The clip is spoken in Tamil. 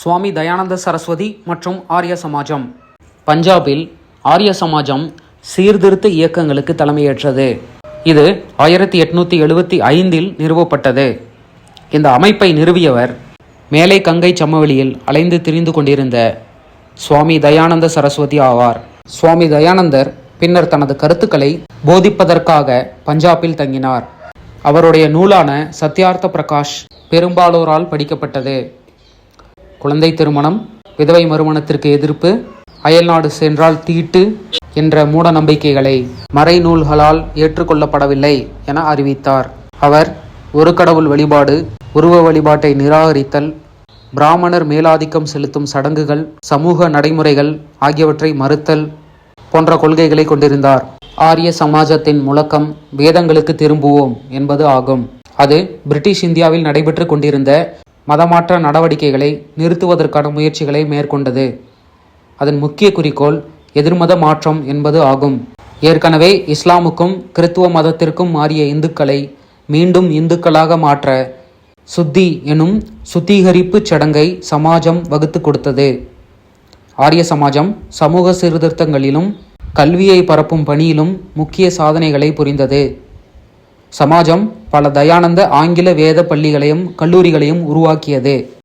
சுவாமி தயானந்த சரஸ்வதி மற்றும் ஆரிய சமாஜம். பஞ்சாபில் ஆரிய சமாஜம் சீர்திருத்த இயக்கங்களுக்கு தலைமையேற்றது. இது ஆயிரத்தி எட்நூத்தி எழுபத்தி ஐந்தில் நிறுவப்பட்டது. இந்த அமைப்பை நிறுவியவர் மேலை கங்கை சமவெளியில் அலைந்து திரிந்து கொண்டிருந்த சுவாமி தயானந்த சரஸ்வதி ஆவார். சுவாமி தயானந்தர் பின்னர் தனது கருத்துக்களை போதிப்பதற்காக பஞ்சாபில் தங்கினார். அவருடைய நூலான சத்யார்த்த பிரகாஷ் பெரும்பாலோரால் படிக்கப்பட்டது. குழந்தை திருமணம் விதவை மறுமணத்திற்கு எதிர்ப்பு அயல்நாடு சென்றால் தீட்டு என்ற மூட நம்பிக்கைகளை மறைநூல்களால் ஏற்றுக்கொள்ளப்படவில்லை என அறிவித்தார். அவர் ஒரு கடவுள் வழிபாடு உருவ வழிபாட்டை நிராகரித்தல் பிராமணர் மேலாதிக்கம் செலுத்தும் சடங்குகள் சமூக நடைமுறைகள் ஆகியவற்றை மறுத்தல் போன்ற கொள்கைகளை கொண்டிருந்தார். ஆரிய சமாஜத்தின் முழக்கம் வேதங்களுக்கு திரும்புவோம் என்பது ஆகும். அது பிரிட்டிஷ் இந்தியாவில் நடைபெற்று கொண்டிருந்த மதமாற்ற நடவடிக்கைகளை நிறுத்துவதற்கான முயற்சிகளை மேற்கொண்டது. அதன் முக்கிய குறிக்கோள் எதிர்மத மாற்றம் என்பது ஆகும். ஏற்கனவே இஸ்லாமுக்கும் கிறித்துவ மதத்திற்கும் மாறிய இந்துக்களை மீண்டும் இந்துக்களாக மாற்ற சுத்தி எனும் சுத்திகரிப்புச் சடங்கை சமாஜம் வகுத்து கொடுத்தது. ஆரிய சமாஜம் சமூக சீர்திருத்தங்களிலும் கல்வியை பரப்பும் பணியிலும் முக்கிய சாதனைகளை புரிந்தது. சமாஜம் பல தயானந்த ஆங்கில வேத பள்ளிகளையும் கல்லூரிகளையும் உருவாக்கியது.